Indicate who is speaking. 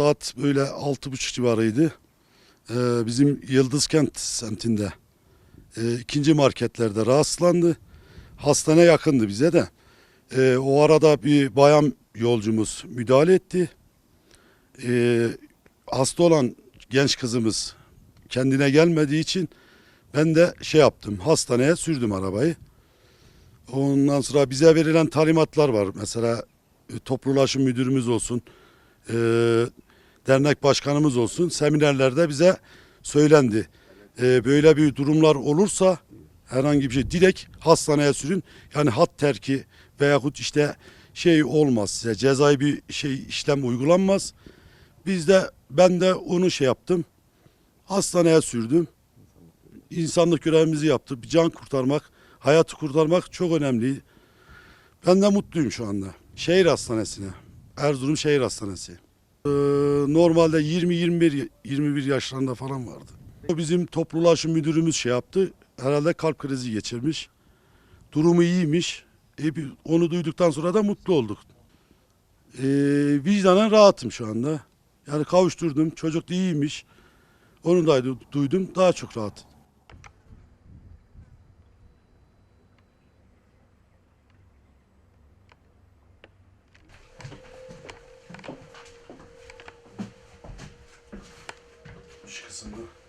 Speaker 1: saat böyle altı buçuk civarıydı. Ee, bizim Yıldızkent semtinde e, ikinci marketlerde rahatsızlandı. Hastane yakındı bize de. Ee, o arada bir bayan yolcumuz müdahale etti. Ee, hasta olan genç kızımız kendine gelmediği için ben de şey yaptım hastaneye sürdüm arabayı. Ondan sonra bize verilen talimatlar var. Mesela e, toplu ulaşım müdürümüz olsun, e, dernek başkanımız olsun seminerlerde bize söylendi. E, böyle bir durumlar olursa herhangi bir şey direkt hastaneye sürün. Yani hat terki veyahut işte şey olmaz size cezai bir şey işlem uygulanmaz. Biz de ben de onu şey yaptım. Hastaneye sürdüm. İnsanlık görevimizi yaptık. Bir can kurtarmak, hayatı kurtarmak çok önemli. Ben de mutluyum şu anda. Şehir hastanesine. Erzurum Şehir Hastanesi. Ee, normalde 20-21 21 yaşlarında falan vardı. Bizim toplu ulaşım müdürümüz şey yaptı. Herhalde kalp krizi geçirmiş. Durumu iyiymiş. Bir- onu duyduktan sonra da mutlu olduk. Ee, vicdanen rahatım şu anda. Yani kavuşturdum. Çocuk da iyiymiş. Onu da duydum. Daha çok rahat. Şu kısımda.